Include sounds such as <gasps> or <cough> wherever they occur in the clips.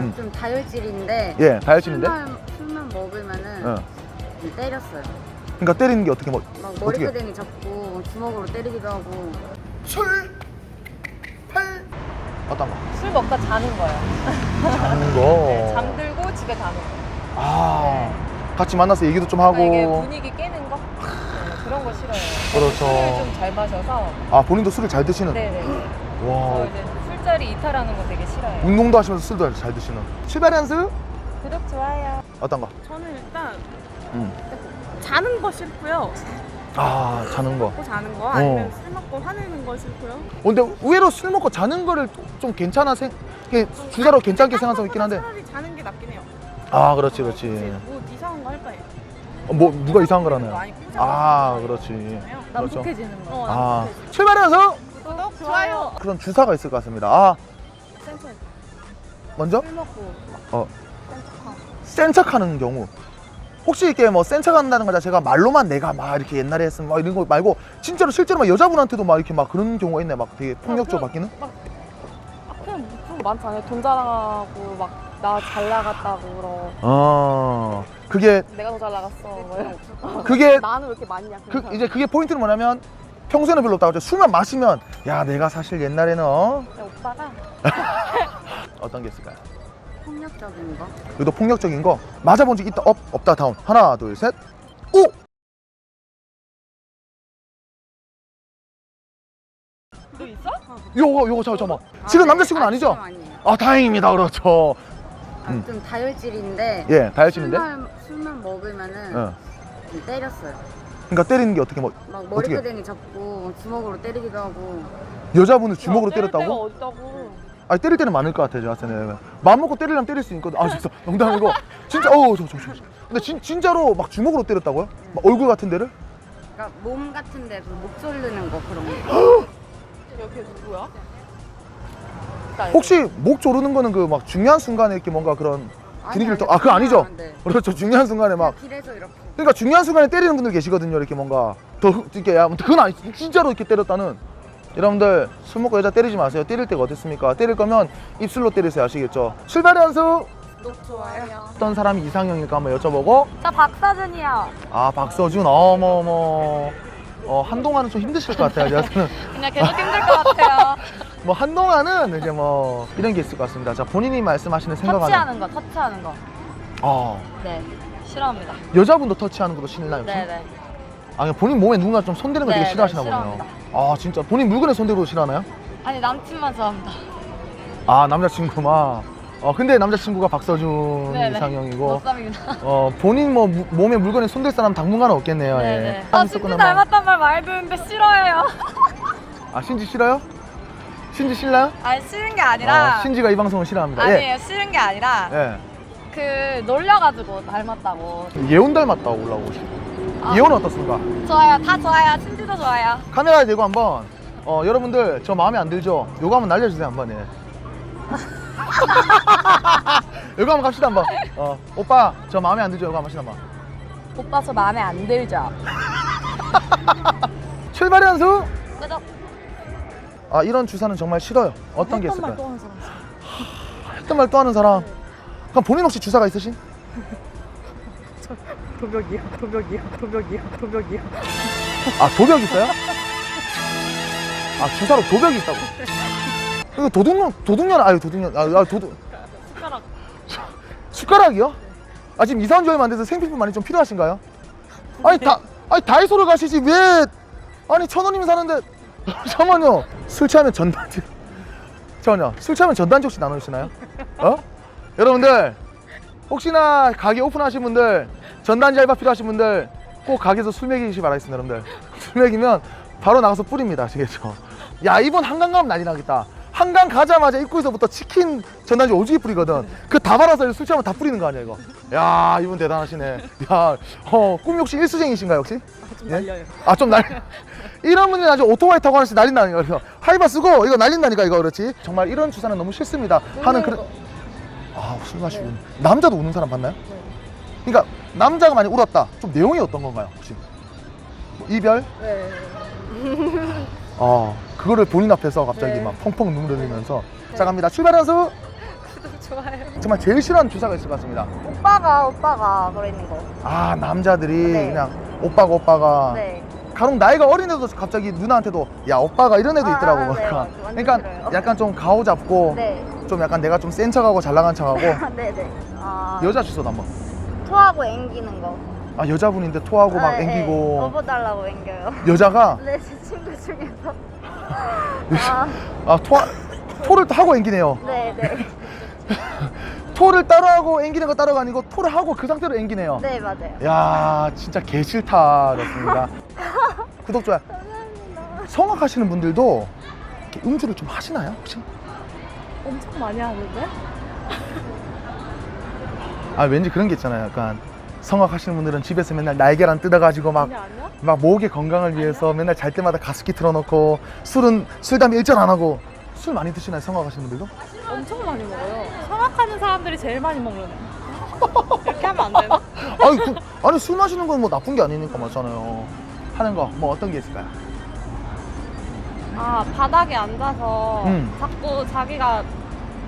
음. 좀 다혈질인데 예, 다혈질인데? 술만, 술만 먹으면은 어. 좀 때렸어요. 그러니까 때리는 게 어떻게 뭐 막 어떻게? 머리끄댕이 잡고 주먹으로 때리기도 하고 술, 팔 어떤 거? 술 먹다 자는 거예요. 자는 거. <laughs> 네, 잠들고 집에 가는 거. 아, 같이 만나서 얘기도 좀 하고. 그러니까 이게 분위기 깨는 거? 네, 그런 거 싫어요. 그렇죠. 술을 좀 잘 마셔서. 아, 본인도 술을 잘 드시는. 네네. 와. 그래서 이제 술자리 이탈하는 거 되게 싫어요. 운동도 하시면서 술도 잘 드시는. 출발 연습? 구독 좋아요. 어떤 거? 저는 일단 음. 자는 거 싫고요. 아, 자는 거. 먹고 자는 거 아니면 어. 술 먹고 화내는 거 싫고요. 어, 근데 의외로 술 먹고 자는 거를 좀 괜찮아 생, 주사로 괜찮게 생각하고 있긴 한데. 차라리 자는 게 낫긴 해요. 아, 그렇지, 그렇지. 뭐 이상한 거 할 바에. 어, 뭐 누가 이상한 거 꾸짖어 아, 그렇지. 거잖아요. 그렇죠. 남북해지는 거. 어, 아, 아. 출발해서 좋아요. 그런 주사가 있을 것 같습니다. 아, 센터 먼저 술 먹고 어. 센터 센 척하는 경우. 혹시 이렇게 뭐 센 척한다는 거 자체가 말로만 내가 막 이렇게 옛날에 했으면 막 이런 거 말고 진짜로 실제로 막 여자분한테도 막 이렇게 막 그런 경우가 있네. 막 되게 폭력적으로 바뀌는? 아, 그냥 그런 거 많잖아요. 돈 자랑하고 막 나 잘 나갔다고 그러. 어. 그게 내가 더 잘 나갔어. 뭐 이런. 그게 나는 왜 이렇게 많냐. 그 이제 그게 포인트는 뭐냐면 평소에는 별로 없다고 하죠. 술만 마시면 야 내가 사실 옛날에는 어? 오빠가 <laughs> 어떤 게 있을까요? 폭력적인 거. 그래도 폭력적인 거 맞아본 적 있다 업 없다 다운 하나 둘 셋 오! 너 있어? 요거 요거 잠깐 잠깐 지금 네. 남자친구는 아, 아니죠? 지금 아니에요. 아 다행입니다 그렇죠 아, 음. 좀 다혈질인데 예 다혈질인데 술만, 술만 먹으면은 어. 좀 때렸어요. 그러니까 때리는 게 어떻게 뭐 막 어떻게? 머리끄댕이 잡고 주먹으로 때리기도 하고 여자분을 주먹으로 때렸다고? 어딨다고. 아니 때릴 때는 많을 것 같아요 제가 봤을 마음 먹고 때리려면 때릴 수 있거든 아 진짜 농담이고 진짜 어우 저저 저, 저. 근데 진, 진짜로 막 주먹으로 때렸다고요? 막 얼굴 같은 데를? 그러니까 몸 같은데 그목 조르는 거 그런 거. 여기 누구야? 혹시 목 조르는 거는 그 막 중요한 순간에 이렇게 뭔가 그런 분위기를 또- 아, 그거 아니죠? 네. 그렇죠 중요한 순간에 막 길에서 이렇게 그러니까 중요한 순간에 때리는 분들 계시거든요. 이렇게 뭔가 더 흑- 이렇게 야, 아무튼 그건 아니 진짜로 이렇게 때렸다는. 여러분들 술 먹고 여자 때리지 마세요. 때릴 때가 어딨습니까? 때릴 거면 입술로 때리세요. 아시겠죠? 출발 연수 구독 좋아요. 어떤 사람이 이상형일까 한번 여쭤보고 나 박사준이야. 아 박서준 어머머 어 한동안은 좀 힘드실 것 같아요. <laughs> 그냥 계속 힘들 것 같아요. 뭐 한동안은 이제 뭐 이런 게 있을 것 같습니다. 자 본인이 말씀하시는 생각하는 터치하는 거, 터치하는 거. 아 네. 싫어합니다. 여자분도 터치하는 것도 싫나요? 혹시? 네 네. 아 본인 몸에 누군가 좀 손대는 거 되게 네, 싫어하시나 네, 보네요. 아 진짜 본인 물건에 손대고 싫어하나요? 아니 남친만 좋아합니다. 아 남자친구만 어 근데 남자친구가 박서준 네 네. 이상형이고 못삼입니다. 어 본인 뭐 무- 몸에 물건에 손댈 사람 당분간은 없겠네요 네네. 예. 아 있었구나, 진짜 뭐. 닮았단 말 많이 듣는데 싫어해요. 아 신지 싫어요? 신지 싫나요? 아니 싫은 게 아니라. 아, 신지가 이 방송을 싫어합니다 아니에요 싫은 게 아니라 예. 그 놀려가지고 닮았다고. 예. 예원 닮았다고 올라오고 싶어 아. 어떻습니까? 좋아요 다 좋아요 친지도 좋아요. 카메라에 대고 한번 어 여러분들 저 마음에 안 들죠? 요거 한번 날려주세요 한번 예. <laughs> 요거 한번 갑시다 한번 어 오빠 저 마음에 안 들죠? 요거 한번 합시다 한번 오빠 저 마음에 안 들죠? 출발 연수 끄덕. 아 이런 주사는 정말 싫어요 어떤 게 했던 말 있을까요? 또 하는 사람. 했던 말 또 하는 사람 그럼 본인 혹시 주사가 있으신? <laughs> 도벽이요, 도벽이요, 도벽이요, 도벽이요. 아 도벽 있어요? 아 주사로 도벽이 있다고? 이거 도둑년 도둑년 아유 도둑년 아, 아 도둑 숟가락. 숟가락이요? 아 지금 이사 온 지 얼마 안 돼서 생필품 많이 좀 필요하신가요? 아니 다 아니 다이소를 가시지 왜 아니 천 원이면 사는데 <laughs> 잠깐만요 술 취하면 전단지 <laughs> 잠깐만요 술 취하면 전단지 혹시 나누시나요? 어? 여러분들 혹시나 가게 오픈하신 분들 전단지 알바 필요하신 분들 꼭 가게에서 술 먹이시 바라겠습니다 여러분들 <laughs> 술 먹이면 바로 나가서 뿌립니다 아시겠죠? 야 이번 한강 가면 난리 나겠다 한강 가자마자 입구에서부터 치킨 전단지 오지게 뿌리거든 그다 발라서 술 취하면 다 뿌리는 거 아니야 이거 야 이분 대단하시네 야 어 꿈이 혹시 일수쟁이신가요 혹시? 좀 예? 날려요. 아 좀 날 이런 분이 아주 오토바이 타고 하나씩 날린다니까 그래서 하이바 쓰고 이거 날린다니까 이거 그렇지 정말 이런 주사는 너무 싫습니다 하는 그런 아술 마시고 남자도 우는 사람 봤나요? 그러니까 남자가 많이 울었다 좀 내용이 어떤 건가요 혹시 뭐 이별? 네. 어 그거를 본인 앞에서 갑자기 네. 막 펑펑 눈물 흘리면서 자 갑니다 출발 연수 좋아요. 정말 제일 싫어하는 주사가 있을 것 같습니다. 오빠가 오빠가 그러는 거. 아 남자들이 네. 그냥 오빠가 오빠가 네. 간혹 나이가 어린 애도 갑자기 누나한테도 야 오빠가 이런 애도 아, 있더라고. 아, 네, 그러니까, 완전 그러니까 싫어요. 약간 좀 가오 잡고 네. 좀 약간 내가 좀 센 척하고 잘 나간 척하고 네네. <laughs> 아, 여자 주소도 한번. 토하고 앵기는 거. 아 여자분인데 토하고 막 아, 네. 앵기고 업어달라고 앵겨요. 여자가 <laughs> 네, 제 친구 중에서. <laughs> 아, 아 토, 토를 또 하고 앵기네요. 네, 네. 토를 따라하고 앵기는 거 따라가 아니고 토를 하고 그 상태로 앵기네요. 네, 맞아요. 야 진짜 개 싫다였습니다. <laughs> 구독 좋아요. 성악하시는 분들도 이렇게 음주를 좀 하시나요 혹시? 엄청 많이 하는데? 아 왠지 그런 게 있잖아요. 약간 성악하시는 분들은 집에서 맨날 날계란 뜯어가지고 막 아니야 아니야? 막 목의 건강을 위해서 맨날 잘 때마다 가습기 틀어놓고 술은 술 담배 일절 안 하고 술 많이 드시나요 성악하시는 분들도? 엄청 많이 먹어요. 성악하는 사람들이 제일 많이 먹는. 이렇게 하면 안 되나? <laughs> 아니, 그, 아니 술 마시는 건 뭐 나쁜 게 아니니까 맞잖아요. 하는 거 뭐 어떤 게 있을까요? 아 바닥에 앉아서 음. 자꾸 자기가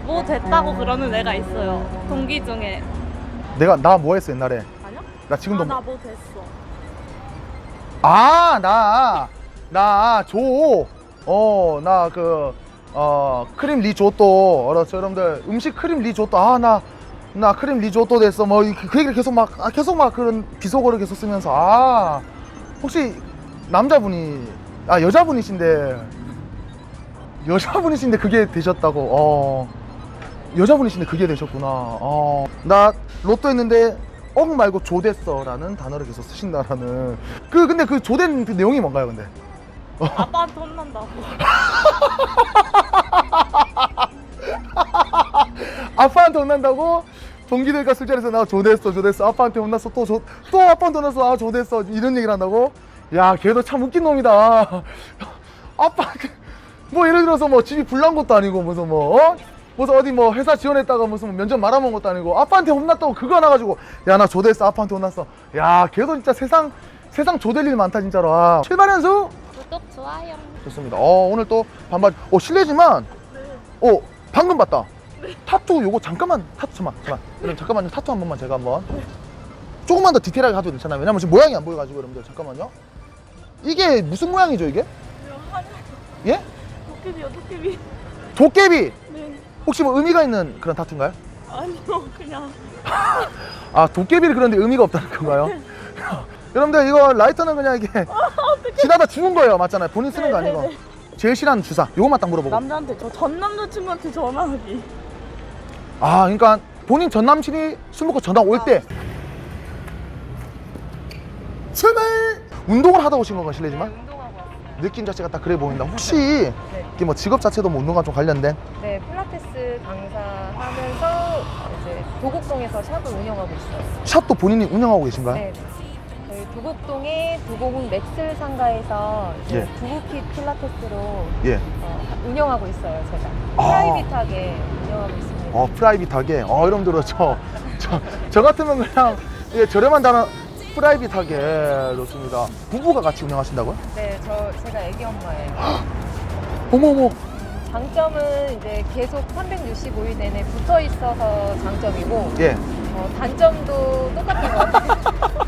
뭐 됐다고 그러는 애가 있어요. 동기 중에. 내가 나 뭐 했어 옛날에? 아니요? 나 지금도 아 나 뭐 됐어. 아, 나, 나, 조, 어, 나 그, 어, 크림 리조또, 알았죠, 여러분들. 음식 크림 리조또, 아, 나, 나 크림 리조또 됐어. 뭐, 이- 그 얘기를 계속 막, 아, 계속 막 그런 비속어를 계속 쓰면서, 아, 혹시 남자분이, 아, 여자분이신데, 여자분이신데 그게 되셨다고, 어, 여자분이신데 그게 되셨구나. 어, 나 로또 했는데, 억 말고 조됐어 라는 단어를 계속 쓰신다라는 그 근데 그 조된 그 내용이 뭔가요 근데 아빠한테 혼난다고. <laughs> 아빠한테 혼난다고? 동기들과 술자리에서 나 조됐어 조됐어. 아빠한테 혼났어 또 조 또 아빠한테 혼났어. 아 조됐어. 이런 얘기를 한다고? 야 걔도 참 웃긴 놈이다. <laughs> 아빠 뭐 예를 들어서 뭐 집이 불난 것도 아니고 무슨 뭐 어? 무슨 어디 뭐 회사 지원했다가 무슨 뭐 면접 말아먹은 것도 아니고 아빠한테 혼났다고 그거 하나 가지고 야 나 조됐어 아빠한테 혼났어. 야 걔도 진짜 세상 세상 조될 일 많다 진짜로. 아, 출발 연수 구독 좋아요. 좋습니다. 어, 오늘 또 반바지. 어, 실례지만, 어, 방금 봤다. 타투 요거 잠깐만, 타투 잠깐만, 잠깐만. 여러분 잠깐만요. 타투 한 번만 제가 한번. 조금만 더 디테일하게 가도 괜찮아요. 왜냐면 지금 모양이 안 보여가지고 여러분들 잠깐만요. 이게 무슨 모양이죠 이게? 예? 도깨비요 도깨비. 도깨비. 네. 혹시 뭐 의미가 있는 그런 타투인가요? 아니요 그냥. <laughs> 아 도깨비를 그런데 의미가 없다는 건가요? <laughs> 여러분들 이거 라이터는 그냥 이게 <laughs> 지나다 죽은 거예요 맞잖아요 본인 쓰는 거 아니고 제일 싫어하는 주사 요것만 딱 물어보고 남자한테 저 전 남자친구한테 전화하기. 아, 그러니까 본인 전 남친이 술 먹고 전화 올때 출발! 운동을 하다 오신 건가 실례지만 운동하고 왔어요. 느낌 자체가 딱 그래 보인다. 혹시 이게 뭐 직업 자체도 뭐 운동과 좀 관련된? 네, 필라테스 강사하면서 이제 도곡동에서 샵을 운영하고 있어요. 샵도 본인이 운영하고 계신가요? 네. 저희 도곡동의 도곡은 맥슬 상가에서 이제 예. 부부킷 필라테스로 예. 어, 운영하고 있어요, 제가. 아. 프라이빗하게 운영하고 있습니다. 어, 프라이빗하게. 어, 여러분들 저, 저, 저 같으면 그냥 예, 저렴한 단어 프라이빗하게 좋습니다. 부부가 같이 운영하신다고요? 네, 저 제가 애기 엄마예요. <gasps> 어머 어머. 장점은 이제 계속 365일 내내 붙어 있어서 장점이고 예. 어, 단점도 똑같은 것 같아요. <laughs>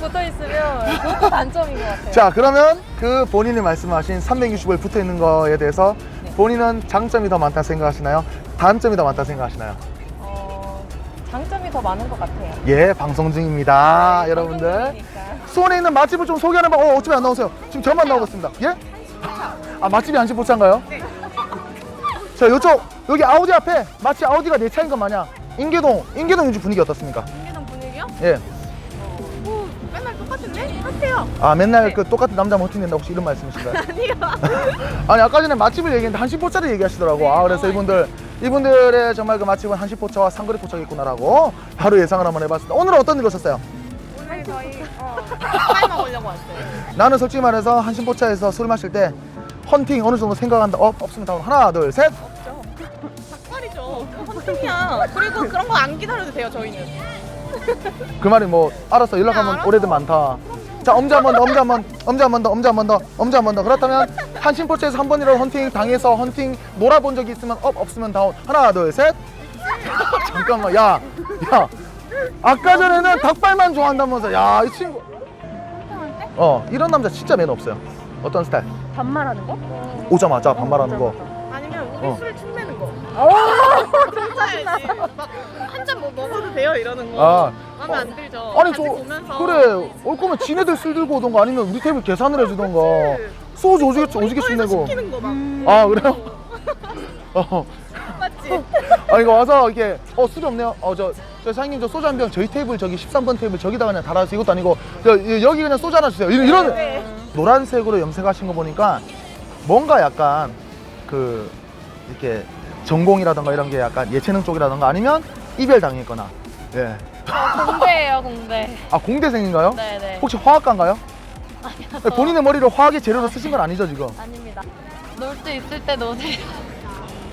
붙어 있으면 그것도 단점인 것 같아요. 자, 그러면 그 본인이 말씀하신 365일 붙어 있는 거에 대해서 본인은 장점이 더 많다 생각하시나요? 단점이 더 많다 생각하시나요? 어, 장점이 더 많은 것 같아요. 예, 방송 중입니다. 네, 여러분들. 방송이니까. 수원에 있는 맛집을 좀 소개하는 방, 어, 어차피 안 나오세요. 지금 저만 나오고 있습니다. 예? 아, 맛집이 안심포차인가요? 네. 자, 요쪽, 여기 아우디 앞에 마치 아우디가 내 차인 것 마냥 인계동, 인계동 요즘 분위기 어떻습니까? 인계동 분위기요? 예. 뭐 똑같은데? 하세요. 아, 맨날 그 똑같은 남자 멋진 된다 혹시 이런 말씀이신가요? <laughs> 아니요. <laughs> 아니, 아까 전에 맛집을 얘기했는데 한식포차를 얘기하시더라고. 아, 그래서 이분들, 이분들의 정말 그 맛집은 한식포차와 상그리포차겠구나라고 바로 예상을 한번 해봤습니다. 오늘 은 어떤 일로 오셨어요? 오늘 저희 어, <laughs> 파이 먹으려고 왔어요. 나는 솔직히 말해서 한신포차에서 술 마실 때 헌팅 어느 정도 생각한다. 어, 없으면 다운. 하나, 둘, 셋. 닭발이죠. 헌팅이야. 그리고 그런 거 안 기다려도 돼요 저희는. 그 말이 뭐 알았어. 연락 하면 알았어. 오래돼 많다. 자, 엄지 한번 더, 엄지 한 번, 엄지 한번 더, 엄지 한번 더, 엄지 한번 더. 그렇다면 한신포차에서 한 번이라도 헌팅 당해서 헌팅 놀아본 적이 있으면 업, 없으면 다운. 하나, 둘, 셋. <laughs> 잠깐만 야 야 아까 전에는 닭발만 좋아한다면서 야 이 친구 어 이런 남자 진짜 매너 없어요 어떤 스타일 반말하는 거? 오자마자 반말하는 거 아니면 우리 어. 술 축내는 거. 진짜야지. 막한잔 뭐 먹어도 돼요 이러는 거. 아, 마음에 어. 안 들죠. 아니 같이 저 보면서 그래 올 거면 지네들 술 들고 오던가 아니면 우리 테이블 계산을 해주던가 소주 오지게 오지게 술 내고 시키는 거 막. 아 그래요? <laughs> 어 맞지? 아 이거 와서 이게 어 술이 없네요 어저 저 사장님 저 소주 한 병 저희 테이블 저기 13번 테이블 저기다 그냥 달아주세요 이것도 아니고 저, 이- 여기 그냥 소주 하나 주세요 이런, 이런 네. 노란색으로 염색하신 거 보니까 뭔가 약간 그 이렇게 전공이라던가 이런 게 약간 예체능 쪽이라던가 아니면 이별 당했거나 예. 공대예요, 공대. 아 공대생인가요? 네네. 혹시 화학과인가요? 본인의 머리를 화학의 재료로 쓰신 건 아니죠 지금? 아닙니다. 놀 수 있을 때 노세요.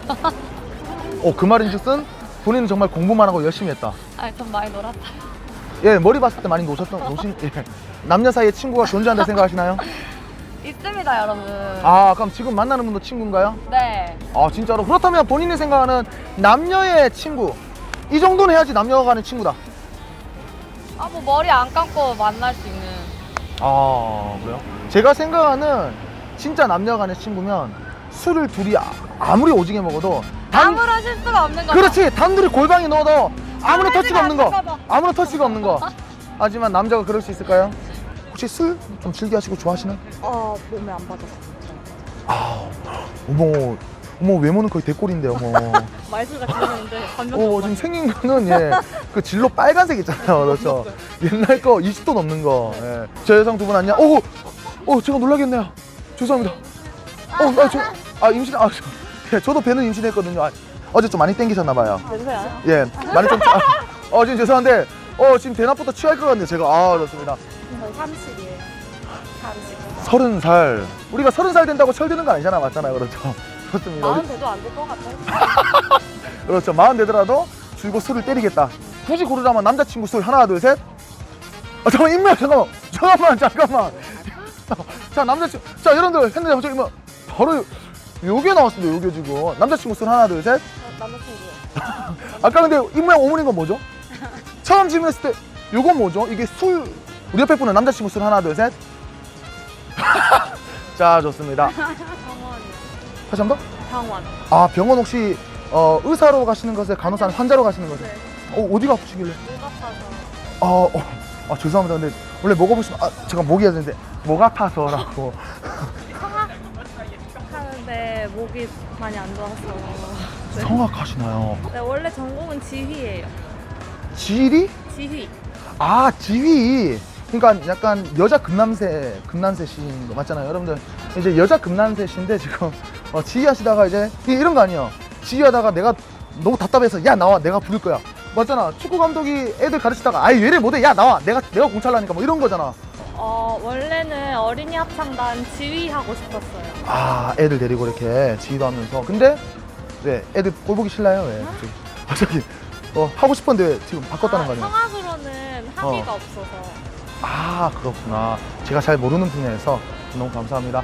<laughs> 어그 말인즉슨 본인은 정말 공부만 하고 열심히 했다. 아, 전 많이 놀았다. 예 머리 봤을 때 많이 노셨던 노신 예. 남녀 사이에 친구가 존재한다 생각하시나요? <laughs> 있습니다, 여러분. 아 그럼 지금 만나는 분도 친구인가요? 네. 아 진짜로 그렇다면 본인이 생각하는 남녀의 친구 이 정도는 해야지 남녀가 가는 친구다. 아, 뭐 머리 안 감고 만날 수 있는. 아 그래요? 제가 생각하는 진짜 남녀 간의 친구면 술을 둘이 아- 아무리 오지게 먹어도 단 아무런 실수가 없는 거. 그렇지 단둘이 골방에 넣어도 아무런 터치가 없는 거. 아무런 터치가 없는 거 하지만 남자가 그럴 수 있을까요? 혹시 술 좀 즐겨하시고 좋아하시나요? 어 몸에 안 받아. 아 어머 어머 외모는 거의 대꼴인데 어머 지났는데 반면. 어 지금 생긴 거는 예 그 진로 빨간색 있잖아요 <laughs> 그렇죠 옛날 거 20도 넘는 거저 여성 두분 오오 오, 제가 놀라겠네요 죄송합니다 어 아 저 아 임신 아 저, 예, 저도 배는 임신했거든요 아, 어제 좀 많이 땡기셨나 봐요 냄새야? 예, 많이 좀. 아, 어, 지금 죄송한데, 어, 지금 대낮부터 취할 것 같네요, 제가. 아, 그렇습니다. 저희 30이에요. 30. 서른 살. 우리가 서른 살 된다고 철드는 거 아니잖아, 맞잖아요. 그렇죠. <laughs> 좋습니다. 마흔 돼도 안 될 것 같아요. <laughs> 그렇죠. 마흔 되더라도 줄곧 술을 때리겠다. 굳이 고르자면 남자친구 술 하나, 둘, 셋. 아, 잠깐만, 인물, 잠깐만. 잠깐만, 잠깐만. <laughs> 자, 남자친구. 자, 여러분들, 했는데 갑자기 뭐, 바로 요게 나왔습니다, 요게 지금. 남자친구 술 하나, 둘, 셋. 남자친구요. 아까 근데 입모양 오문인 건 뭐죠? 처음 질문했을 때 요건 뭐죠? 이게 술 우리 옆에 분은 남자친구 술 하나 둘 셋 <laughs> 자 좋습니다 병원이요. 다시 한 번? 병원. 아 병원 혹시 어, 의사로 가시는 것에 간호사는 환자로 가시는 것에 어, 어디가 아프시길래 목 아파서. 아, 어, 아 죄송합니다 근데 원래 목 아프시면 아 제가 목이 되는데 목 아파서라고 하는데 목이 많이 안 좋아서. 성악하시나요 네, 원래 전공은 지휘예요. 지리? 지휘. 아 지휘 그러니까 약간 여자 금남새 금난새신 거 맞잖아요. 여러분들 이제 여자 금난새신데 지금 <laughs> 어, 지휘하시다가 이제 이- 이런 거 아니에요. 지휘하다가 내가 너무 답답해서 야 나와. 내가 부를 거야. 맞잖아. 축구 감독이 애들 가르치다가 아이 왜래 못해. 야 나와. 내가 내가 공찰라니까 뭐 이런 거잖아. 어, 원래는 어린이 합창단 지휘하고 싶었어요. 아 애들 데리고 이렇게 지휘도 하면서. 근데 왜? 애들 꼴 보기 싫나요? 왜? 갑자기 갑자기. 어 하고 싶었는데 지금 바꿨다는 거 아, 아니에요? 성악으로는 합의가 없어서. 아 그렇구나. 제가 잘 모르는 분야에서 너무 감사합니다